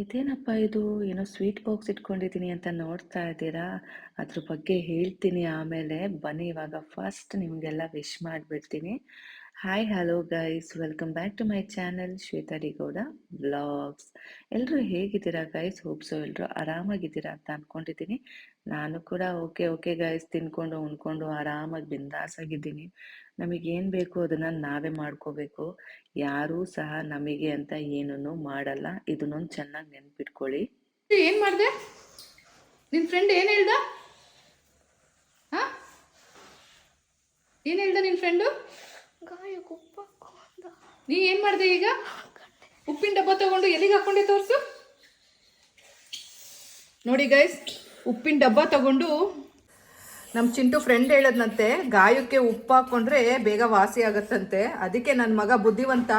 ಇದೇನಪ್ಪ ಇದು? ಏನೋ ಸ್ವೀಟ್ ಬಾಕ್ಸ್ ಇಟ್ಕೊಂಡಿದ್ದೀನಿ ಅಂತ ನೋಡ್ತಾ ಇದ್ದೀರಾ? ಅದ್ರ ಬಗ್ಗೆ ಹೇಳ್ತೀನಿ ಆಮೇಲೆ ಬನ್ನಿ, ಇವಾಗ ಫಸ್ಟ್ ನಿಮಗೆಲ್ಲ ವಿಶ್ ಮಾಡಿಬಿಡ್ತೀನಿ. Hi hello guys welcome back to my channel Shwetha D Gowda blogs ಎಲ್ಲರೂ ಹೇಗಿದ್ದೀರಾ ಗೈಸ್ ಹೋಪ್ಸೋ ಎಲ್ಲರೂ ಆರಾಮಾಗಿದ್ದೀರಾ ಅಂತ ಅಂದ್ಕೊಂಡಿದ್ದೀನಿ ನಾನು ಕೂಡ ಓಕೆ ಓಕೆ ಗೈಸ್ ತಿನ್ಕೊಂಡು, ಉಣ್ಕೊಂಡು ಆರಾಮಾಗಿ ಬಿಂದಾಸಾಗಿದ್ದೀನಿ. ನಮಗೇನು ಬೇಕು ಅದನ್ನು ನಾವೇ ಮಾಡ್ಕೋಬೇಕು. ಯಾರೂ ಸಹ ನಮಗೆ ಅಂತ ಏನೂ ಮಾಡಲ್ಲ. ಇದನ್ನೊಂದು ಚೆನ್ನಾಗಿ ನೆನ್ಪಿಟ್ಕೊಳ್ಳಿ. ಏನ್ ಮಾಡಿದೆ? ನಿನ್ ಫ್ರೆಂಡ್ ಏನ್ ಹೇಳ್ದ? ಹಾ? ಏನ್ ಹೇಳ್ದ ನಿನ್ ಫ್ರೆಂಡು ನೀ ಏನ್ ಮಾಡ್ದೆ ಈಗ? ಉಪ್ಪಿನ ಡಬ್ಬ ತಗೊಂಡು ಎಲ್ಲಿಗೆ ಹಾಕೊಂಡೆ ತೋರ್ಸು? ನೋಡಿ ಗೈಸ್ ಉಪ್ಪಿನ ಡಬ್ಬ ತಗೊಂಡು ನಮ್ಮ ಚಿಂಟು ಫ್ರೆಂಡ್ ಹೇಳದ್ನಂತೆ, ಗಾಯಕ್ಕೆ ಉಪ್ಪು ಹಾಕೊಂಡ್ರೆ ಬೇಗ ವಾಸಿ ಆಗತ್ತಂತೆ. ಅದಕ್ಕೆ ನನ್ನ ಮಗ ಬುದ್ಧಿವಂತ,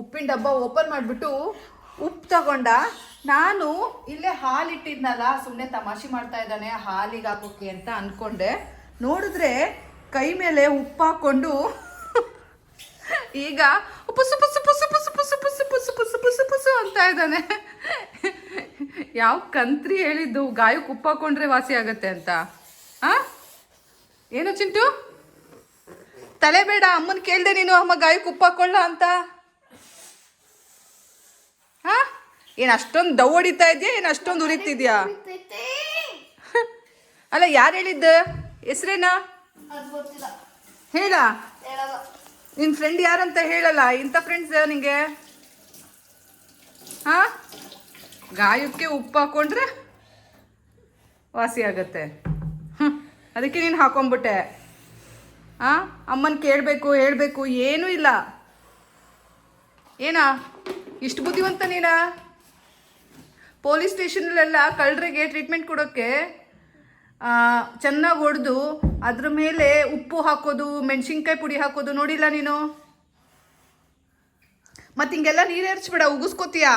ಉಪ್ಪಿನ ಡಬ್ಬ ಓಪನ್ ಮಾಡಿಬಿಟ್ಟು ಉಪ್ಪು ತಗೊಂಡ. ನಾನು ಇಲ್ಲೇ ಹಾಲಿಟ್ಟಿದ್ನಲ್ಲ ಸುಮ್ಮನೆ ತಮಾಷೆ ಮಾಡ್ತಾ ಇದ್ದಾನೆ, ಹಾಲಿಗೆ ಹಾಕೋಕೆ ಅಂತ ಅಂದ್ಕೊಂಡೆ ನೋಡಿದ್ರೆ ಕೈ ಮೇಲೆ ಉಪ್ಪು ಹಾಕೊಂಡು ಈಗ ಪುಸು ಪುಸು ಪುಸು ಪುಸು ಪುಸು ಪುಸು ಪುಸು ಪುಸು ಪುಸು ಪುಸು ಅಂತ ಇದ್ದಾನೆ. ಯಾವ ಕಂತ್ರಿ ಹೇಳಿದ್ದು, ಗಾಯಕ್ಕೆ ಉಪ್ಪು ಹಾಕೊಂಡ್ರೆ ವಾಸಿ ಆಗತ್ತೆ ಅಂತ? ಆ? ಏನು ಚಿಂಟು? ತಲೆ ಬೇಡ, ಅಮ್ಮನ ಕೇಳ್ದೆ ನೀನು ಅಮ್ಮ ಗಾಯಕ್ಕೆ ಉಪ್ಪು ಹಾಕೊಳ್ಳ ಅಂತ. ಹಾ? ಏನು ಅಷ್ಟೊಂದು ದವ್ ಹೊಡಿತಾ ಇದೆಯಾ, ಏನು ಅಷ್ಟೊಂದು ಉರಿತಿದ್ಯಾ? ಅಲ್ಲ, ಯಾರು ಹೇಳಿದ್ದ? ಹೆಸ್ರೇನಾ? ಹೇಳ? ನಿನ್ನ ನಿನ್ ಫ್ರೆಂಡ್ ಯಾರಂತ ಹೇಳಲ್ಲ, ಇಂಥ ಫ್ರೆಂಡ್ಸ್ ನಿಂಗೆ? ಹಾ? ಗಾಯಕ್ಕೆ ಉಪ್ಪು ಹಾಕೊಂಡ್ರೆ ವಾಸಿ ಆಗತ್ತೆ. ಅದಕ್ಕೆ ನೀನು ಹಾಕೊಂಬಿಟ್ಟೆ. ಹಾಂ ಅಮ್ಮನ ಕೇಳಬೇಕು ಹೇಳಬೇಕು ಏನೂ ಇಲ್ಲ. ಏನಾ? ಇಷ್ಟು ಬುದ್ಧಿವಂತ ನೀನ? ಪೊಲೀಸ್ ಸ್ಟೇಷನಲ್ಲೆಲ್ಲ ಕಳ್ಳರಿಗೆ ಟ್ರೀಟ್ಮೆಂಟ್ ಕೊಡೋಕ್ಕೆ ಚೆನ್ನಾಗಿ ಹೊಡೆದು ಅದ್ರ ಮೇಲೆ ಉಪ್ಪು ಹಾಕೋದು ಮೆಣಸಿನ್ಕಾಯಿ ಪುಡಿ ಹಾಕೋದು ನೋಡಿಲ್ಲ ನೀನು? ಮತ್ತೆ ಹಿಂಗೆಲ್ಲ ನೀರು ಎರಚ್ಬೇಡ ಉಗಿಸ್ಕೋತೀಯಾ?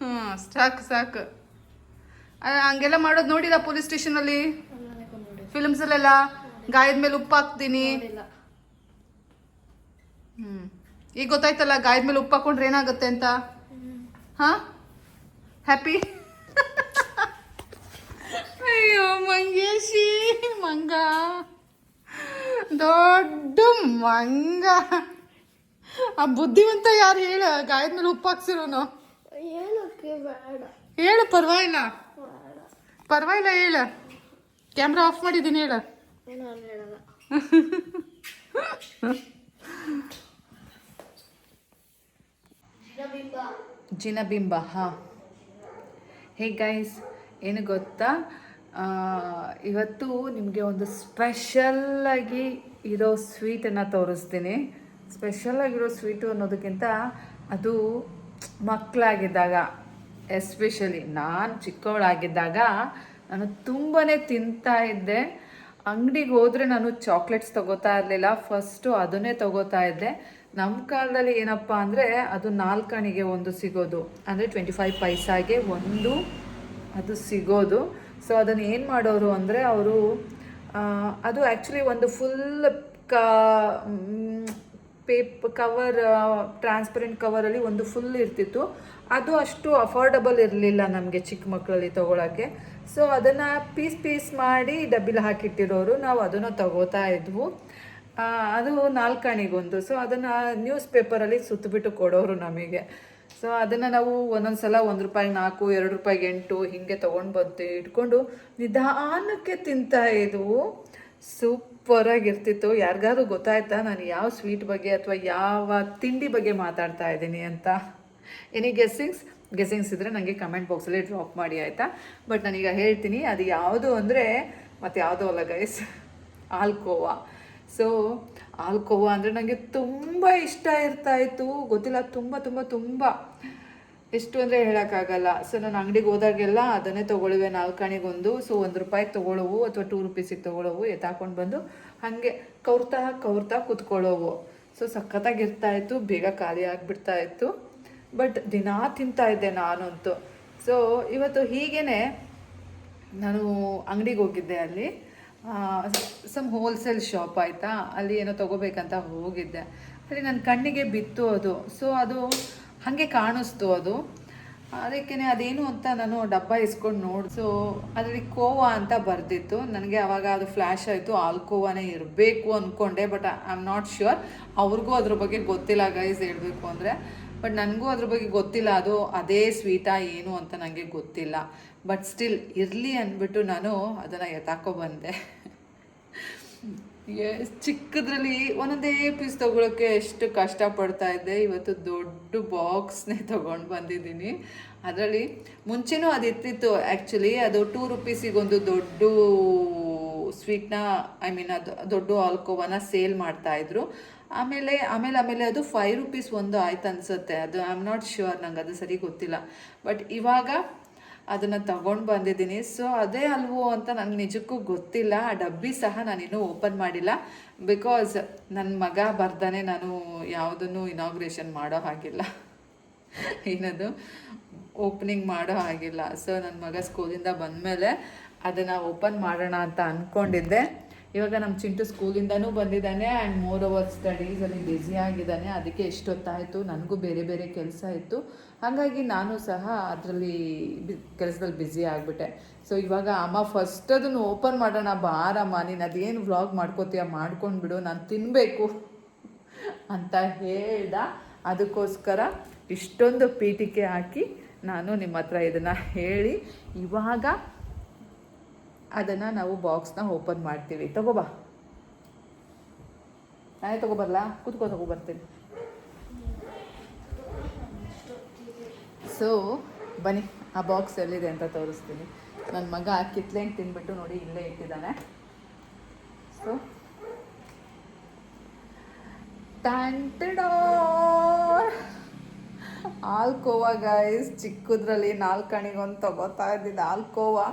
ಹ್ಞೂ ಸಾಕು ಸಾಕು. ಹಂಗೆಲ್ಲ ಮಾಡೋದು ನೋಡಿಲ್ಲ ಪೊಲೀಸ್ ಸ್ಟೇಷನಲ್ಲಿ? ಅಲ್ಲಿ ಫಿಲ್ಮ್ಸ್ ಅಲ್ಲೆಲ್ಲ ಗಾಯದ ಮೇಲೆ ಉಪ್ಪು ಹಾಕ್ತೀನಿ. ಹ್ಮ್. ಈಗ ಗೊತ್ತಾಯ್ತಲ್ಲ ಗಾಯದ ಮೇಲೆ ಉಪ್ಪು ಹಾಕೊಂಡ್ರೆ ಏನಾಗುತ್ತೆ ಅಂತ? ಹಾಂ? ಹ್ಯಾಪಿ? ಅಯ್ಯೋ ಮಂಗೇಶಿ ಮಂಗ. ದೊಡ್ಡ ಮಂಗ. ಆ ಬುದ್ಧಿವಂತ ಯಾರು ಹೇಳ? ಗಾಯದ ಮೇಲೆ ಉಪ್ಪು ಹಾಕ್ಸಿರೋನು? ಹೇಳು ಪರವಾಗಿಲ್ಲ ಪರವಾಗಿಲ್ಲ, ಹೇಳ. ಕ್ಯಾಮ್ರಾ ಆಫ್ ಮಾಡಿದ್ದೀನಿ, ಹೇಳ. ಜಿನಬಿಂಬ, ಹಾಂ. ಹೇ ಗೈಸ್ ಏನು ಗೊತ್ತಾ? ಇವತ್ತು ನಿಮಗೆ ಒಂದು ಸ್ಪೆಷಲ್ಲಾಗಿ ಇರೋ ಸ್ವೀಟನ್ನು ತೋರಿಸ್ತೀನಿ. ಸ್ಪೆಷಲಾಗಿರೋ ಸ್ವೀಟು ಅನ್ನೋದಕ್ಕಿಂತ ಅದು ಮಕ್ಕಳಾಗಿದ್ದಾಗ ಎಸ್ಪೆಷಲಿ ನಾನು ಚಿಕ್ಕವಳಾಗಿದ್ದಾಗ ನಾನು ತುಂಬಾ ತಿಂತಾ ಇದ್ದೆ. ಅಂಗಡಿಗೆ ಹೋದರೆ ನಾನು ಚಾಕ್ಲೇಟ್ಸ್ ತಗೋತಾ ಇರಲಿಲ್ಲ. ಫಸ್ಟು ಅದನ್ನೇ ತಗೋತಾ ಇದ್ದೆ. ನಮ್ಮ ಕಾಲದಲ್ಲಿ ಏನಪ್ಪ ಅಂದರೆ ಅದು ನಾಲ್ಕಣಿಗೆ ಒಂದು ಸಿಗೋದು. ಅಂದರೆ ಟ್ವೆಂಟಿ ಫೈವ್ ಪೈಸಾಗೆ ಒಂದು ಅದು ಸಿಗೋದು. ಸೊ ಅದನ್ನು ಏನು ಮಾಡೋರು ಅಂದರೆ ಅವರು ಅದು ಆ್ಯಕ್ಚುಲಿ ಒಂದು ಫುಲ್ ಕ ಪೇಪ್ ಕವರ್ ಟ್ರಾನ್ಸ್ಪರೆಂಟ್ ಕವರಲ್ಲಿ ಒಂದು ಫುಲ್ ಇರ್ತಿತ್ತು. ಅದು ಅಷ್ಟು ಅಫೋರ್ಡಬಲ್ ಇರಲಿಲ್ಲ ನಮಗೆ ಚಿಕ್ಕ ಮಕ್ಕಳಲ್ಲಿ ತೊಗೊಳಕ್ಕೆ. ಸೊ ಅದನ್ನು ಪೀಸ್ ಪೀಸ್ ಮಾಡಿ ಡಬ್ಬಿಲಿ ಹಾಕಿಟ್ಟಿರೋರು, ನಾವು ಅದನ್ನು ತಗೋತಾ ಇದ್ವು. ಅದು ನಾಲ್ಕಣಿಗೊಂದು. ಸೊ ಅದನ್ನು ನ್ಯೂಸ್ ಪೇಪರಲ್ಲಿ ಸುತ್ತಬಿಟ್ಟು ಕೊಡೋರು ನಮಗೆ. ಸೊ ಅದನ್ನು ನಾವು ಒಂದೊಂದು ಸಲ ಒಂದು ರೂಪಾಯಿ ನಾಲ್ಕು, ಎರಡು ರೂಪಾಯಿ ಎಂಟು ಹೀಗೆ ತೊಗೊಂಡು ಬಂದು ಇಟ್ಕೊಂಡು ನಿಧಾನಕ್ಕೆ ತಿಂತಾ ಇದ್ವು. ಸೂಪರಾಗಿರ್ತಿತ್ತು ಯಾರಿಗಾದ್ರೂ ಗೊತ್ತಾಯ್ತಾ ನಾನು ಯಾವ ಸ್ವೀಟ್ ಬಗ್ಗೆ ಅಥವಾ ಯಾವ ತಿಂಡಿ ಬಗ್ಗೆ ಮಾತಾಡ್ತಾ ಇದ್ದೀನಿ ಅಂತ? ಎನಿ ಗೆಸ್ಸಿಂಗ್ಸ್ ಗೆಸ್ಸಿಂಗ್ಸ್ ಇದ್ದರೆ ನನಗೆ ಕಮೆಂಟ್ ಬಾಕ್ಸಲ್ಲಿ ಡ್ರಾಪ್ ಮಾಡಿ, ಆಯಿತಾ? ಬಟ್ ನಾನೀಗ ಹೇಳ್ತೀನಿ, ಅದು ಯಾವುದು ಅಂದರೆ, ಮತ್ತು ಯಾವುದೋ ಅಲ್ಲ ಗೈಸ್ ಆಲ್ಕೋವಾ. ಸೊ ಆಲ್ಕೋವಾ ಅಂದರೆ ನನಗೆ ತುಂಬ ಇಷ್ಟ ಇರ್ತಾ ಇತ್ತು, ಗೊತ್ತಿಲ್ಲ, ತುಂಬ ತುಂಬ ತುಂಬ. ಎಷ್ಟು ಅಂದರೆ ಹೇಳೋಕ್ಕಾಗಲ್ಲ. ಸೊ ನಾನು ಅಂಗಡಿಗೆ ಹೋದಾಗೆಲ್ಲ ಅದನ್ನೇ ತೊಗೊಳ್ಳುವೆ, ನಾಲ್ಕಾಣಿಗೊಂದು. ಸೊ ಒಂದು ರೂಪಾಯಿ ತೊಗೊಳ್ಳೋವು, ಅಥವಾ ಟೂ ರುಪೀಸಿಗೆ ತೊಗೊಳ್ಳೋವು ಎತ್ತಾಕೊಂಡು ಬಂದು ಹಾಗೆ ಕೌರ್ತಾ ಕೌರ್ತಾ ಕೂತ್ಕೊಳ್ಳೋವು. ಸೊ ಸಖತ್ತಾಗಿರ್ತಾ ಇತ್ತು, ಬೇಗ ಖಾಲಿ ಆಗಿಬಿಡ್ತಾ ಇತ್ತು. ಬಟ್ ದಿನಾ ತಿಂತಾ ಇದ್ದೆ ನಾನಂತೂ. ಸೊ ಇವತ್ತು ಹೀಗೇ ನಾನು ಅಂಗಡಿಗೆ ಹೋಗಿದ್ದೆ ಅಲ್ಲಿ. ಸಮ್ ಹೋಲ್ಸೇಲ್ ಶಾಪ್ ಆಯಿತಾ? ಅಲ್ಲಿ ಏನೋ ತೊಗೋಬೇಕಂತ ಹೋಗಿದ್ದೆ. ಅಲ್ಲಿ ನನ್ನ ಕಣ್ಣಿಗೆ ಬಿತ್ತು ಅದು. ಸೊ ಅದು ಹಾಗೆ ಕಾಣಿಸ್ತು ಅದು. ಅದಕ್ಕೇನೆ ಅದೇನು ಅಂತ ನಾನು ಡಬ್ಬ ಇಸ್ಕೊಂಡು ನೋಡಿ ಸೊ ಅದರಲ್ಲಿ ಕೋವಾ ಅಂತ ಬರ್ದಿತ್ತು. ನನಗೆ ಅವಾಗ ಅದು ಫ್ಲ್ಯಾಶ್ ಆಯಿತು. ಆಲ್ಕೋವಾನೇ ಇರಬೇಕು ಅಂದ್ಕೊಂಡೆ but I am not sure ಅವ್ರಿಗೂ ಅದ್ರ ಬಗ್ಗೆ ಗೊತ್ತಿಲ್ಲ ಗೈಸ್ ಹೇಳಬೇಕು ಅಂದರೆ. ಬಟ್ ನನಗೂ ಅದ್ರ ಬಗ್ಗೆ ಗೊತ್ತಿಲ್ಲ. ಅದು ಅದೇ ಸ್ವೀಟಾ ಏನು ಅಂತ ನನಗೆ ಗೊತ್ತಿಲ್ಲ. ಬಟ್ ಸ್ಟಿಲ್ ಇರಲಿ ಅಂದ್ಬಿಟ್ಟು ನಾನು ಅದನ್ನು ಎತ್ತಾಕೋ ಬಂದೆ. ಚಿಕ್ಕದ್ರಲ್ಲಿ ಒಂದೊಂದೇ ಪೀಸ್ ತಗೊಳಕ್ಕೆ ಎಷ್ಟು ಕಷ್ಟಪಡ್ತಾ ಇದ್ದೆ. ಇವತ್ತು ದೊಡ್ಡ ಬಾಕ್ಸ್ನೇ ತೊಗೊಂಡು ಬಂದಿದ್ದೀನಿ. ಅದರಲ್ಲಿ ಮುಂಚೆನೂ ಅದು ಇರ್ತಿತ್ತು ಆ್ಯಕ್ಚುಲಿ ಅದು ಟೂ ರುಪೀಸಿಗೊಂದು ದೊಡ್ಡ ಸ್ವೀಟ್ನ ಐ ಮೀನ್ ಅದು, ದೊಡ್ಡ ಆಲ್ಕೋವನ ಸೇಲ್ ಮಾಡ್ತಾಯಿದ್ರು ಆಮೇಲೆ ಆಮೇಲೆ ಆಮೇಲೆ ಅದು ಫೈವ್ ರುಪೀಸ್ ಒಂದು ಆಯ್ತು ಅನ್ಸುತ್ತೆ. ಅದು ಐ ಆಮ್ ನಾಟ್ ಶ್ಯೂರ್ ನಂಗೆ ಅದು ಸರಿ ಗೊತ್ತಿಲ್ಲ. ಬಟ್ ಇವಾಗ ಅದನ್ನು ತಗೊಂಡು ಬಂದಿದ್ದೀನಿ. ಸೊ ಅದೇ ಅಲ್ವೋ ಅಂತ ನನಗೆ ನಿಜಕ್ಕೂ ಗೊತ್ತಿಲ್ಲ. ಆ ಡಬ್ಬಿ ಸಹ ನಾನಿನ್ನೂ ಓಪನ್ ಮಾಡಿಲ್ಲ. ಬಿಕಾಸ್ ನನ್ನ ಮಗ ಬರ್ದಾನೆ, ನಾನು ಯಾವುದನ್ನು ಇನಾಗ್ರೇಷನ್ ಮಾಡೋ ಹಾಗಿಲ್ಲ. ಏನದು? ಓಪನಿಂಗ್ ಮಾಡೋ ಹಾಗಿಲ್ಲ. ಸೊ ನನ್ನ ಮಗ ಸ್ಕೂಲಿಂದ ಬಂದಮೇಲೆ ಅದನ್ನು ಓಪನ್ ಮಾಡೋಣ ಅಂತ ಅಂದ್ಕೊಂಡಿದ್ದೆ ಇವಾಗ ನಮ್ಮ ಚಿಂಟು ಸ್ಕೂಲಿಂದನೂ ಬಂದಿದ್ದಾನೆ ಆ್ಯಂಡ್ ಮೋರ್ ಓವರ್ ಸ್ಟಡೀಸಲ್ಲಿ ಬ್ಯುಸಿ ಆಗಿದ್ದಾನೆ. ಅದಕ್ಕೆ ಎಷ್ಟೊತ್ತಾಯಿತು? ನನಗೂ ಬೇರೆ ಬೇರೆ ಕೆಲಸ ಇತ್ತು. ಹಾಗಾಗಿ ನಾನು ಸಹ ಅದರಲ್ಲಿ ಬಿ, ಕೆಲಸದಲ್ಲಿ ಬ್ಯುಸಿ ಆಗಿಬಿಟ್ಟೆ. ಸೊ ಇವಾಗ ಅಮ್ಮ ಫಸ್ಟ್ ಅದನ್ನು ಓಪನ್ ಮಾಡೋಣ ಬಾರಮ್ಮ ನೀನು ಅದೇನು ವ್ಲಾಗ್ ಮಾಡ್ಕೋತೀಯ? ಮಾಡ್ಕೊಂಡು ಬಿಡು. ನಾನು ತಿನ್ನಬೇಕು ಅಂತ ಹೇಳ್ದ. ಅದಕ್ಕೋಸ್ಕರ ಇಷ್ಟೊಂದು ಪೀಠಿಕೆ ಹಾಕಿ ನಾನು ನಿಮ್ಮ ಹತ್ರ ಇದನ್ನು ಹೇಳಿ ಇವಾಗ ಅದನ್ನು ನಾವು ಬಾಕ್ಸ್ನ ಓಪನ್ ಮಾಡ್ತೀವಿ. ತಗೋಬಾ ನಾನೇ ತಗೋಬರಲ್ಲ ಕೂತ್ಕೋ ತಗೋಬರ್ತೀನಿ ಸೊ ಬನ್ನಿ. ಆ ಬಾಕ್ಸ್ ಎಲ್ಲಿದೆ ಅಂತ ತೋರಿಸ್ತೀನಿ. ನನ್ನ ಮಗ ಕಿತ್ಲೆ ತಿನ್ಬಿಟ್ಟು ನೋಡಿ ಇಲ್ಲೇ ಇಟ್ಟಿದ್ದಾನೆ. ಸೊ ಆಲ್ಕೋವಾ ಗೈಸ್ ಚಿಕ್ಕದ್ರಲ್ಲಿ ನಾಲ್ಕಣಿಗೊಂದು ತಗೋತಾ ಇದ್ದಿದ್ದು ಆಲ್ಕೋವಾ.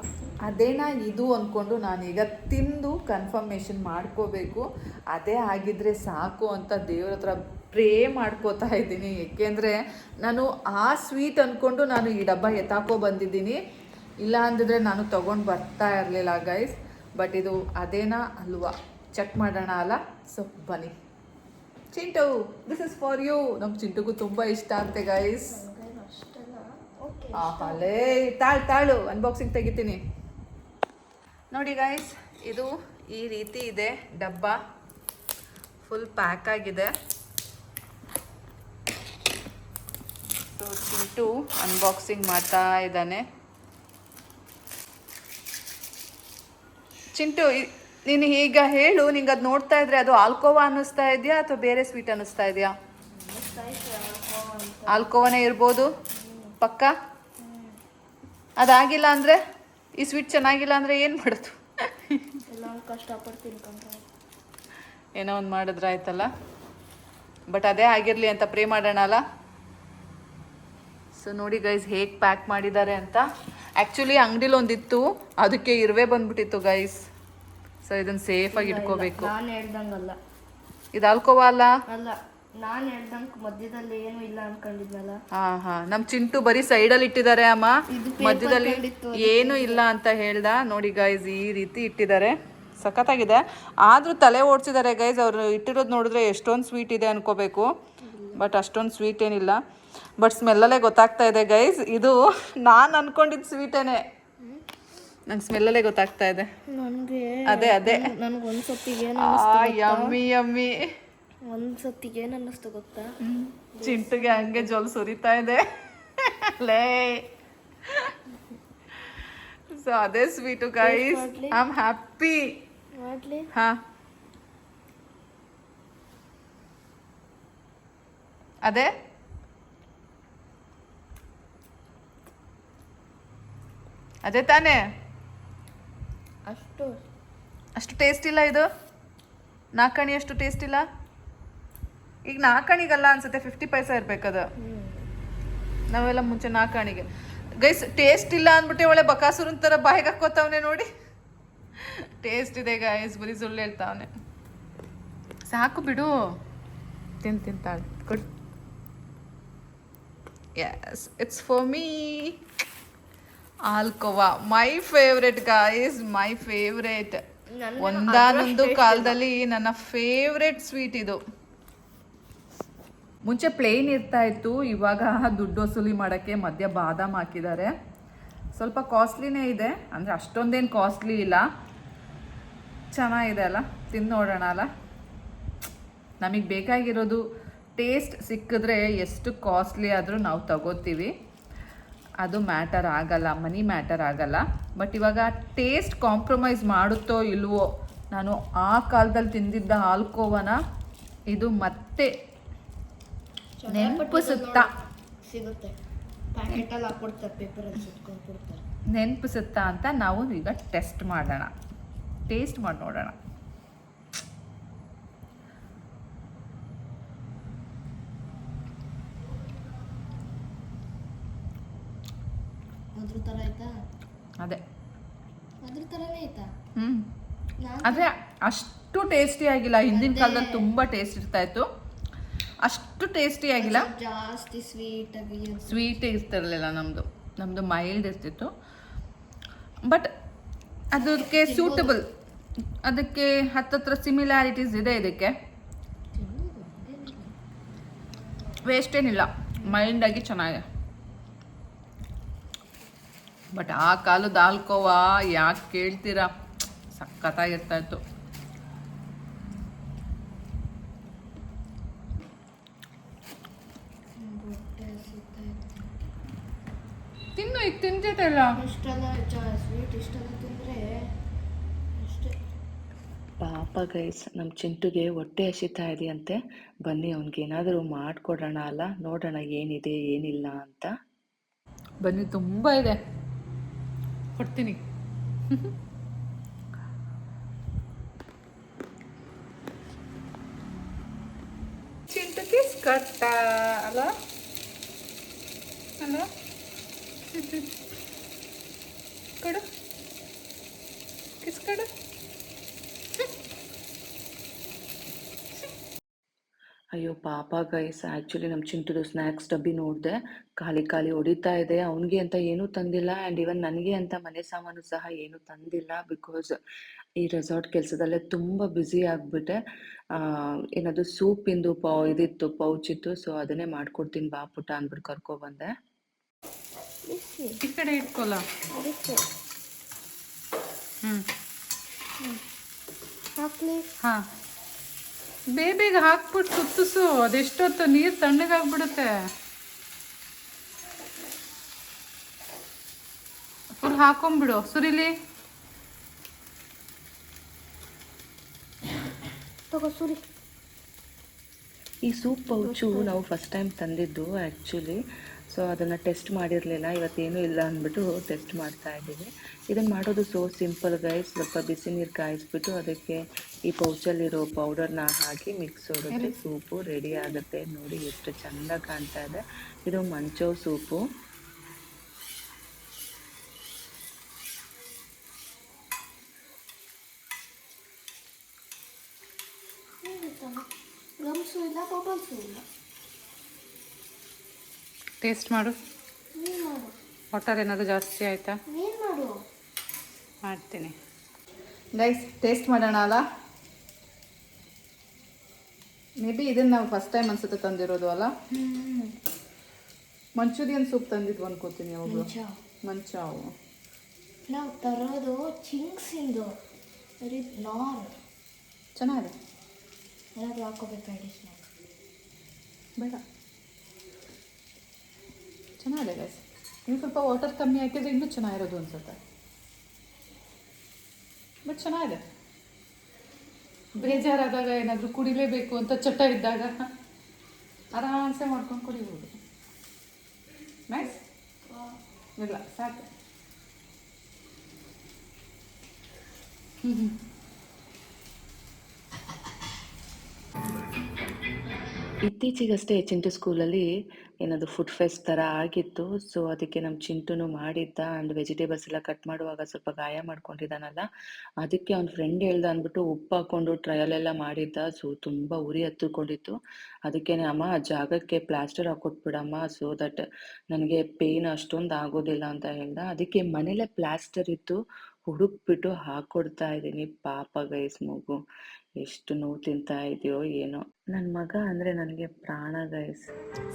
ಅದೇನ ಇದು ಅಂದ್ಕೊಂಡು ನಾನೀಗ ತಿಂದು ಕನ್ಫರ್ಮೇಷನ್ ಮಾಡ್ಕೋಬೇಕು. ಅದೇ ಆಗಿದ್ರೆ ಸಾಕು ಅಂತ ದೇವ್ರ ಹತ್ರ ಪ್ರೇ ಮಾಡ್ಕೋತಾ ಇದ್ದೀನಿ. ಏಕೆಂದರೆ ನಾನು ಆ ಸ್ವೀಟ್ ಅಂದ್ಕೊಂಡು ನಾನು ಈ ಡಬ್ಬ ಎತ್ತಾಕೋ ಬಂದಿದ್ದೀನಿ. ಇಲ್ಲ ಅಂದಿದ್ರೆ ನಾನು ತಗೊಂಡು ಬರ್ತಾ ಇರಲಿಲ್ಲ ಗೈಸ್ ಬಟ್ ಇದು ಅದೇನಾ ಅಲ್ವಾ? ಚೆಕ್ ಮಾಡೋಣ ಅಲ್ಲ? ಸೊ ಬನ್ನಿ. Chintu this is for you ನಮ್ಮ ಚಿಂಟುಗೂ ತುಂಬ ಇಷ್ಟ ಅಂತೆ ಗೈಸ್ ಆಹಲೇ ತಾಳು ತಾಳು ಅನ್ಬಾಕ್ಸಿಂಗ್ ತೆಗಿತೀನಿ. ನೋಡಿ ಗೈಸ್ ಇದು ಈ ರೀತಿ ಇದೆ. ಡಬ್ಬ. ಫುಲ್ ಪ್ಯಾಕ್ ಆಗಿದೆ. ಸೊ ಚಿಂಟು ಅನ್ಬಾಕ್ಸಿಂಗ್ ಮಾಡ್ತಾ ಇದ್ದಾನೆ. ಚಿಂಟು ನೀನು ಈಗ ಹೇಳು ನಿಂಗೆ ಅದು ನೋಡ್ತಾ ಇದ್ರೆ ಅದು ಆಲ್ಕೋವಾ ಅನ್ನಿಸ್ತಾ ಇದೆಯಾ ಅಥವಾ ಬೇರೆ ಸ್ವೀಟ್ ಅನ್ನಿಸ್ತಾ ಇದೆಯಾ? ಆಲ್ಕೋವಾನೇ ಇರ್ಬೋದು. ಪಕ್ಕ? ಅದಾಗಿಲ್ಲ ಅಂದರೆ? ಈ ಸ್ವೀಟ್ ಚೆನ್ನಾಗಿಲ್ಲ ಅಂದರೆ ಏನು ಮಾಡೋದು? ಏನೋ ಒಂದು ಮಾಡಿದ್ರೆ ಆಯ್ತಲ್ಲ? ಬಟ್ ಅದೇ ಆಗಿರಲಿ ಅಂತ ಪ್ರೇ ಮಾಡೋಣ ಅಲ್ಲ? ಸೊ ನೋಡಿ ಗೈಸ್ ಹೇಗೆ ಪ್ಯಾಕ್ ಮಾಡಿದ್ದಾರೆ ಅಂತ. ಆ್ಯಕ್ಚುಲಿ ಅಂಗಡಿಲಿ ಒಂದಿತ್ತು ಅದಕ್ಕೆ ಇರುವೆ ಬಂದ್ಬಿಟ್ಟಿತ್ತು ಗೈಸ್ ಸೊ ಇದನ್ನ ಸೇಫ್ ಸೇಫಾಗಿ ಇಟ್ಕೋಬೇಕು. ನಾನು ಹೇಳ್ದಂಗಲ್ಲ. ಇದು ಆಲ್ಕೋವಾ ಅಲ್ಲ? ಅಲ್ಲ ನಾನು ಹೇಳ್ದಂಗೆ ಮಧ್ಯದಲ್ಲಿ ಏನು ಇಲ್ಲ ಅನ್ಕೊಂಡಿದ್ನಲ್ಲ. ಹಾ ಹಾ. ನಮ್ ಚಿಂಟು ಬರೀ ಸೈಡಲ್ಲಿ ಇಟ್ಟಿದ್ದಾರೆ ಅಮ್ಮ. ಇದು paper ಮಧ್ಯದಲ್ಲಿ ಕಂಡಿತ್ತು ಏನು ಇಲ್ಲ ಅಂತ ಹೇಳ್ದ. ನೋಡಿ ಗೈಸ್ ಈ ರೀತಿ ಇಟ್ಟಿದ್ದಾರೆ. ಸಖತ್ತಾಗಿದೆ. ಆದ್ರೂ ತಲೆ ಓಡಿಸಿದ್ದಾರೆ ಗೈಸ್ ಅವ್ರು ಇಟ್ಟಿರೋದು ನೋಡಿದ್ರೆ ಎಷ್ಟೊಂದು ಸ್ವೀಟ್ ಇದೆ ಅನ್ಕೋಬೇಕು. ಬಟ್ ಅಷ್ಟೊಂದು ಸ್ವೀಟ್ ಏನಿಲ್ಲ. ಬಟ್ ಸ್ಮೆಲ್ಲಲ್ಲೇ ಗೊತ್ತಾಗ್ತಾ ಇದೆ ಗೈಸ್ ಇದು ನಾನು ಅನ್ಕೊಂಡಿದ್ದು ಸ್ವೀಟೇನೆ ನಂಗೆ ಸ್ಮೆಲ್ಲಲ್ಲೇ ಗೊತ್ತಾಗ್ತಾ ಇದೆ. ನನಗೆ ಅದೇ ಅದೇ. ನನಗೆ ಒಂದು ಸತ್ತಿಗೆ ಯಮ್ಮಿ ಯಮ್ಮಿ ಒಂದು ಸತ್ತಿಗೆ ಏನು ಅನ್ನಿಸ್ತು ಗೊತ್ತಾ? ಚಿಂಟುಗೆ ಹಂಗೆ ಜೊಲ್ ಸುರಿತಾ ಇದೆ. ಲೇ. ಸೊ ಅದೇ sweet guys? I am happy ಮಾಡ್ಲಿ. ಹಾ. ಅದೇ? ಅದೇ ತಾನೇ. ಅಷ್ಟು. ಅಷ್ಟು ಟೇಸ್ಟ್ ಇಲ್ಲ ಇದು? ನಾಲ್ಕಣಿ ಅಷ್ಟು ಟೇಸ್ಟ್ ಇಲ್ಲ? ಈಗ ನಾಲ್ಕಣಿಗಲ್ಲ ಅನ್ಸುತ್ತೆ ಫಿಫ್ಟಿ ಪೈಸ ಇರ್ಬೇಕದು ಹ್ಞೂ ನಾವೆಲ್ಲ ಮುಂಚೆ ನಾಲ್ಕಾಣಿಗೆ ಗೈಸ್ ಟೇಸ್ಟ್ ಇಲ್ಲ ಅಂದ್ಬಿಟ್ಟು ಒಳ್ಳೆ ಬಕಾಸುರನ್ ಥರ ಬಾಯಿಗೆ ಹಾಕೋತಾವನೆ ನೋಡಿ. ಟೇಸ್ಟ್ ಇದೆ ಗೈಸ್ ಬರೀ ಸುಳ್ಳು ಹೇಳ್ತಾವನೆ. ಸಾಕು ಬಿಡು. ತಿನ್ ತಿಂತಾಳೆ good yes it's for me ಆಲ್ಕೋವಾ. My favourite guys my favourite ಒಂದಾನೊಂದು ಕಾಲದಲ್ಲಿ ನನ್ನ ಫೇವ್ರೆಟ್ ಸ್ವೀಟ್ ಇದು. ಮುಂಚೆ ಪ್ಲೇನ್ ಇರ್ತಾ ಇತ್ತು ಇವಾಗ ದುಡ್ಡು ವಸೂಲಿ ಮಾಡೋಕ್ಕೆ ಮಧ್ಯ ಬಾದಾಮ್ ಹಾಕಿದ್ದಾರೆ. ಸ್ವಲ್ಪ ಕಾಸ್ಟ್ಲಿನೇ ಇದೆ ಅಂದರೆ ಅಷ್ಟೊಂದೇನು ಕಾಸ್ಟ್ಲಿ ಇಲ್ಲ. ಚೆನ್ನಾಗಿದೆ ಅಲ್ಲ? ತಿಂದು ನೋಡೋಣ ಅಲ್ಲ? ನಮಗೆ ಬೇಕಾಗಿರೋದು ಟೇಸ್ಟ್ ಸಿಕ್ಕಿದ್ರೆ ಎಷ್ಟು ಕಾಸ್ಟ್ಲಿ ಆದರೂ ನಾವು ತಗೋತೀವಿ. ಅದು ಮ್ಯಾಟರ್ ಆಗಲ್ಲ ಮನಿ ಮ್ಯಾಟರ್ ಆಗಲ್ಲ. ಬಟ್ ಇವಾಗ ಟೇಸ್ಟ್ ಕಾಂಪ್ರಮೈಸ್ ಮಾಡುತ್ತೋ ಇಲ್ವೋ ನಾನು ಆ ಕಾಲದಲ್ಲಿ ತಿಂದಿದ್ದ ಹಾಲ್ಕೋವನ ಇದು ಮತ್ತೆ ನೆನಪಿಸುತ್ತಾ ಸಿಗುತ್ತೆ. ನೆನಪಿಸುತ್ತಾ ಅಂತ ನಾವು ಈಗ ಟೆಸ್ಟ್ ಮಾಡೋಣ. ಟೇಸ್ಟ್ ಮಾಡಿ ನೋಡೋಣ. ಅದ್ರ ಥರ ಆಯ್ತಾ? ಅದೇ. ಅದ್ರ ಥರನೇ ಆಯ್ತಾ? ಹ್ಞೂ ಆದರೆ ಅಷ್ಟು ಟೇಸ್ಟಿ ಆಗಿಲ್ಲ. ಹಿಂದಿನ ಕಾಲದಲ್ಲಿ ತುಂಬ ಟೇಸ್ಟ್ ಇರ್ತಾ ಇತ್ತು. ಅಷ್ಟು ಟೇಸ್ಟಿ ಆಗಿಲ್ಲ. ಜಾಸ್ತಿ ಸ್ವೀಟ್ ಸ್ವೀಟ್ ಇರ್ತಿರ್ಲಿಲ್ಲ ನಮ್ಮದು ನಮ್ಮದು ಮೈಲ್ಡ್ ಇರ್ತಿತ್ತು. ಬಟ್ ಅದಕ್ಕೆ ಸೂಟಬಲ್ ಅದಕ್ಕೆ ಹತ್ತತ್ರ ಸಿಮಿಲಾರಿಟೀಸ್ ಇದೆ ಇದಕ್ಕೆ. ವೇಸ್ಟ್ ಏನಿಲ್ಲ. ಮೈಲ್ಡಾಗಿ ಚೆನ್ನಾಗಿದೆ. ಬಟ್ ಆ ಕಾಲದ ಆಲ್ಕೋವಾ ಯಾಕೆ ಕೇಳ್ತೀರಾ? ಸಖತ್ತಾಗಿರ್ತಾ ಇತ್ತು ಇತ್ತು. ತಿನ್ನು ಈಗ ಅಷ್ಟೇ. ಪಾಪ ಗೈಸ್ ನಮ್ಮ ಚಿಂಟುಗೆ ಹೊಟ್ಟೆ ಹಸಿತಾ ಇದೆಯಂತೆ. ಬನ್ನಿ ಅವ್ನಿಗೇನಾದರೂ ಮಾಡಿಕೊಡೋಣ ಅಲ್ಲ? ನೋಡೋಣ ಏನಿದೆ ಏನಿಲ್ಲ ಅಂತ. ಬನ್ನಿ ತುಂಬ ಇದೆ. ಕೊಡ್ತೀನಿ. ಚಿಂಟಕ್ಕೆ ಸ್ಕರ್ಟ ಅಲ್ಲ? ಅಲ್ಲ? ಕೊಡು. ಕಿಸ್ ಕೊಡು. ಅಯ್ಯೋ ಪಾಪ ಗೈಸ್ ಆ್ಯಕ್ಚುಲಿ ನಮ್ಮ ಚಿಂಟುದು ಸ್ನ್ಯಾಕ್ಸ್ ಡಬ್ಬಿ ನೋಡಿದೆ. ಖಾಲಿ ಖಾಲಿ ಹೊಡಿತಾ ಇದೆ. ಅವನಿಗೆ ಅಂತ ಏನೂ ತಂದಿಲ್ಲ ಆ್ಯಂಡ್ ಇವನ್ ನನಗೆ ಅಂತ ಮನೆ ಸಾಮಾನು ಸಹ ಏನೂ ತಂದಿಲ್ಲ ಬಿಕಾಸ್ ಈ ರೆಸಾರ್ಟ್ ಕೆಲಸದಲ್ಲೇ ತುಂಬ ಬ್ಯುಸಿ ಆಗಿಬಿಟ್ಟೆ. ಏನಾದರೂ ಸೂಪಿಂದು ಪೌ ಇದಿತ್ತು ಪೌಚ್ ಇತ್ತು ಸೊ ಅದನ್ನೇ ಮಾಡ್ಕೊಡ್ತೀನಿ ಬಾ ಪುಟ್ಟ ಅಂದ್ಬಿಟ್ಟು ಕರ್ಕೊಬಂದೆ ಬಂದೆ. ಈ ಕಡೆ ಇಟ್ಕೊಲ್ಲ ಹ್ಞೂ ಹಾಕ್ಲಿ. ಹಾಂ. ಬೇಬಿಗೆ ಹಾಕ್ಬಿಟ್ಟು ಸುತ್ತಿಸು ಅದೆಷ್ಟೊತ್ತು ನೀರು ತಣ್ಣಗಾಗ್ಬಿಡುತ್ತೆ. ಫುಲ್ ಹಾಕೊಂಬಿಡು ಸುರಿಲಿ. ತಗೋ ಸುರಿ. ಈ ಸೂಪ್ ಪೌಚು ನಾವು ಫಸ್ಟ್ ಟೈಮ್ ತಂದಿದ್ದು ಆ್ಯಕ್ಚುಲಿ ಸೊ ಅದನ್ನು ಟೆಸ್ಟ್ ಮಾಡಿರಲಿಲ್ಲ ಇವತ್ತೇನು ಇಲ್ಲ ಅಂದ್ಬಿಟ್ಟು ಟೆಸ್ಟ್ ಮಾಡ್ತಾ ಇದ್ದೀವಿ. ಇದನ್ನು ಮಾಡೋದು ಸೋ ಸಿಂಪಲ್ ಗೈಸ್ ಸ್ವಲ್ಪ ಬಿಸಿ ನೀರು ಕಾಯಿಸ್ಬಿಟ್ಟು ಅದಕ್ಕೆ ಈ ಪೌಚಲ್ಲಿರೋ ಪೌಡರ್ನ ಹಾಕಿ ಮಿಕ್ಸ್ ಹೊಡೆದ್ರೆ ಸೂಪು ರೆಡಿ ಆಗುತ್ತೆ ನೋಡಿ ಎಷ್ಟು ಚೆಂದ ಕಾಣ್ತಾ ಇದೆ. ಇದು ಮಂಚೋ ಸೂಪು ಗಮ್ಸು ಇಲ್ಲ ಬಬಲ್ಸು ಇಲ್ಲ ಟೇಸ್ಟ್ ಮಾಡು. ಒಟ್ಟಾರೆ ಮಾಡು ವಾಟರ್ ಏನಾದರೂ ಜಾಸ್ತಿ ಆಯಿತಾ? ಮಾಡ್ತೀನಿ. ಗೈಸ್ ಟೇಸ್ಟ್ ಮಾಡೋಣ ಅಲ್ಲ? ಮೇ ಬಿ ಇದನ್ನು ನಾವು ಫಸ್ಟ್ ಟೈಮ್ ಅನ್ಸುತ್ತೆ ತಂದಿರೋದು ಅಲ್ಲ? ಮಂಚೂರಿಯನ್ ಸೂಪ್ ತಂದಿದ್ವು ಅನ್ಕೋತೀನಿ ಮಂಚ ಮಂಚಾವು ನಾವು ತರೋದು ಚಿಂಗ್ಸಿಂದು ವೆರಿ ನಾರ್ ಚೆನ್ನಾಗಿದೆ. ಏನಾದರೂ ಹಾಕೋಬೇಕು ಬೇಡ ಚೆನ್ನಾಗಿದೆ ಇನ್ನು ಸ್ವಲ್ಪ ವಾಟರ್ ಕಮ್ಮಿ ಹಾಕಿದ್ರೆ ಇನ್ನೂ ಚೆನ್ನಾಗಿರೋದು ಅನ್ಸುತ್ತೆ. ಬಟ್ ಚೆನ್ನಾಗಿದೆ. ಬೇಜಾರಾದಾಗ ಏನಾದರೂ ಕುಡಿಲೇಬೇಕು ಅಂತ ಚಟ ಇದ್ದಾಗ ಆರಾಮ್ಸೆ ಮಾಡ್ಕೊಂಡು ಕುಡಿಬೋದು. ನೈಸ್ ಇಲ್ಲ, ಸಾಕು. ಇತ್ತೀಚೆಗಷ್ಟೇ ಚಿಂಟು ಸ್ಕೂಲಲ್ಲಿ ಏನದು ಫುಡ್ ಫೆಸ್ಟ್ ಥರ ಆಗಿತ್ತು. ಸೊ ಅದಕ್ಕೆ ನಮ್ಮ ಚಿಂಟುನು ಮಾಡಿದ್ದ ಆ್ಯಂಡ್ ವೆಜಿಟೇಬಲ್ಸ್ ಎಲ್ಲ ಕಟ್ ಮಾಡುವಾಗ ಸ್ವಲ್ಪ ಗಾಯ ಮಾಡ್ಕೊಂಡಿದ್ದಾನಲ್ಲ. ಅದಕ್ಕೆ ಅವ್ನ ಫ್ರೆಂಡ್ ಹೇಳ್ದ ಅಂದ್ಬಿಟ್ಟು ಉಪ್ಪು ಹಾಕೊಂಡು ಟ್ರಯಲ್ ಎಲ್ಲ ಮಾಡಿದ್ದ. ಸೊ ತುಂಬ ಉರಿ ಹತ್ತಿಕೊಂಡಿತ್ತು. ಅದಕ್ಕೆ ಅಮ್ಮ, ಆ ಜಾಗಕ್ಕೆ ಪ್ಲಾಸ್ಟರ್ ಹಾಕೊಟ್ಬಿಡಮ್ಮ ಸೊ ದಟ್ ನನಗೆ ಪೇಯ್ನ್ ಅಷ್ಟೊಂದು ಆಗೋದಿಲ್ಲ ಅಂತ ಹೇಳ್ದ. ಅದಕ್ಕೆ ಮನೇಲೆ ಪ್ಲಾಸ್ಟರ್ ಇತ್ತು ಹುಡುಕ್ಬಿಟ್ಟು ಹಾಕ್ಕೊಡ್ತಾ ಇದ್ದೀನಿ. ಪಾಪ ಗೈಸ್ ಮಗು. ಎಷ್ಟು ನೋವು ತಿಂತಾ ಇದೆಯೋ ಏನೋ. ನನ್ನ ಮಗ ಅಂದರೆ ನನಗೆ ಪ್ರಾಣ ಗೈಸ್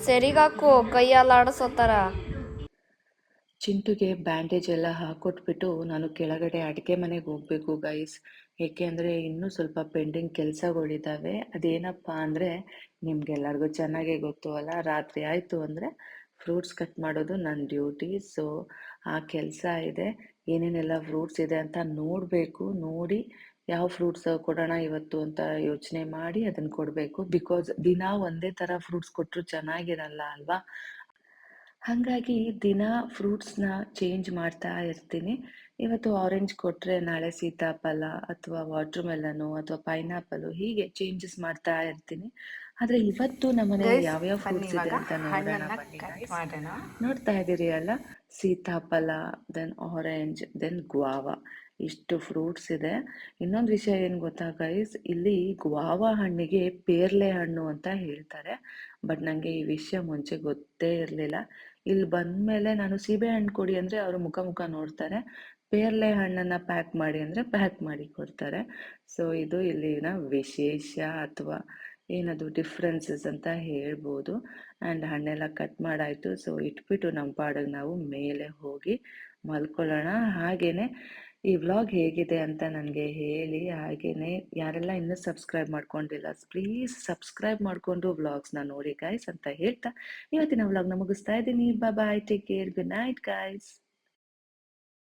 ಸರಿಗಾಕು ಕೈಯಲ್ಲಾಡಿಸೋತರ? ಚಿಂಟುಗೆ ಬ್ಯಾಂಡೇಜ್ ಎಲ್ಲ ಹಾಕೊಟ್ಬಿಟ್ಟು ನಾನು ಕೆಳಗಡೆ ಅಡುಗೆ ಮನೆಗೆ ಹೋಗಬೇಕು ಗೈಸ್ ಏಕೆಂದರೆ ಇನ್ನೂ ಸ್ವಲ್ಪ ಪೆಂಡಿಂಗ್ ಕೆಲಸಗಳಿದ್ದಾವೆ ಅದೇನಪ್ಪ ಅಂದರೆ ನಿಮ್ಗೆಲ್ಲರಿಗೂ ಚೆನ್ನಾಗೇ ಗೊತ್ತು ಅಲ್ಲ? ರಾತ್ರಿ ಆಯಿತು ಅಂದರೆ ಫ್ರೂಟ್ಸ್ ಕಟ್ ಮಾಡೋದು ನನ್ನ ಡ್ಯೂಟಿ. ಸೊ ಆ ಕೆಲಸ ಇದೆ. ಏನೇನೆಲ್ಲ ಫ್ರೂಟ್ಸ್ ಇದೆ ಅಂತ ನೋಡಬೇಕು. ನೋಡಿ ಯಾವ ಫ್ರೂಟ್ಸ್ ಕೊಡೋಣ ಇವತ್ತು ಅಂತ ಯೋಚನೆ ಮಾಡಿ ಅದನ್ನ ಕೊಡಬೇಕು. ಬಿಕಾಸ್ ದಿನ ಒಂದೇ ತರ ಫ್ರೂಟ್ಸ್ ಕೊಟ್ಟರು ಚೆನ್ನಾಗಿರಲ್ಲ ಅಲ್ವಾ? ಹಾಗಾಗಿ ದಿನ ಫ್ರೂಟ್ಸ್ನ ಚೇಂಜ್ ಮಾಡ್ತಾ ಇರ್ತೀನಿ. ಇವತ್ತು ಆರೆಂಜ್ ಕೊಟ್ಟರೆ ನಾಳೆ ಸೀತಾಫಲ ಅಥವಾ ವಾಟರ್ ಮೆಲನು ಅಥವಾ ಪೈನಾಪಲು ಹೀಗೆ ಚೇಂಜಸ್ ಮಾಡ್ತಾ ಇರ್ತೀನಿ. ಆದರೆ ಇವತ್ತು ನಮ್ಮನೆ ಯಾವ್ಯಾವ ಫ್ರೂಟ್ಸ್ ಇದೆ ಅಂತ ನೋಡೋಣ ಬನ್ನಿ ನೋಡ್ತಾ ಇದ್ದೀರಿ ಅಲ್ಲ? ಸೀತಾಫಲ ದೆನ್ ಆರೆಂಜ್ ದೆನ್ ಗ್ವಾವಾ ಇಷ್ಟು ಫ್ರೂಟ್ಸ್ ಇದೆ. ಇನ್ನೊಂದು ವಿಷಯ ಏನು ಗೊತ್ತಾ ಗೈಸ್ ಇಲ್ಲಿ ಗ್ವಾವ ಹಣ್ಣಿಗೆ ಪೇರ್ಲೆ ಹಣ್ಣು ಅಂತ ಹೇಳ್ತಾರೆ. ಬಟ್ ನನಗೆ ಈ ವಿಷಯ ಮುಂಚೆ ಗೊತ್ತೇ ಇರಲಿಲ್ಲ. ಇಲ್ಲಿ ಬಂದಮೇಲೆ ನಾನು ಸೀಬೆ ಹಣ್ಣು ಕೊಡಿ ಅಂದರೆ ಅವರು ಮುಖ ಮುಖ ನೋಡ್ತಾರೆ. ಪೇರ್ಲೆ ಹಣ್ಣನ್ನು ಪ್ಯಾಕ್ ಮಾಡಿ ಅಂದರೆ ಪ್ಯಾಕ್ ಮಾಡಿ ಕೊಡ್ತಾರೆ. ಸೊ ಇದು ಇಲ್ಲಿನ ವಿಶೇಷ ಅಥವಾ ಏನದು ಡಿಫ್ರೆನ್ಸಸ್ ಅಂತ ಹೇಳ್ಬೋದು. ಆ್ಯಂಡ್ ಹಣ್ಣೆಲ್ಲ ಕಟ್ ಮಾಡಾಯಿತು. ಸೊ ಇಟ್ಬಿಟ್ಟು ನಮ್ಮ ಪಾಡಿಗೆ ನಾವು ಮೇಲೆ ಹೋಗಿ ಮಲ್ಕೊಳ್ಳೋಣ. ಹಾಗೆಯೇ ಈ ವ್ಲಾಗ್ ಹೇಗಿದೆ ಅಂತ ನನಗೆ ಹೇಳಿ ಹಾಗೆಯೇ ಯಾರೆಲ್ಲ ಇನ್ನೂ ಸಬ್ಸ್ಕ್ರೈಬ್ ಮಾಡ್ಕೊಂಡಿಲ್ಲ, ಪ್ಲೀಸ್ ಸಬ್ಸ್ಕ್ರೈಬ್ ಮಾಡಿಕೊಂಡು ವ್ಲಾಗ್ಸ್ನ ನೋಡಿ ಗಾಯ್ಸ್ ಅಂತ ಹೇಳ್ತಾ, ಇವತ್ತಿನ ವ್ಲಾಗ್ನ ಮುಗಿಸ್ತಾ ಇದ್ದೀನಿ. Bye take care good night guys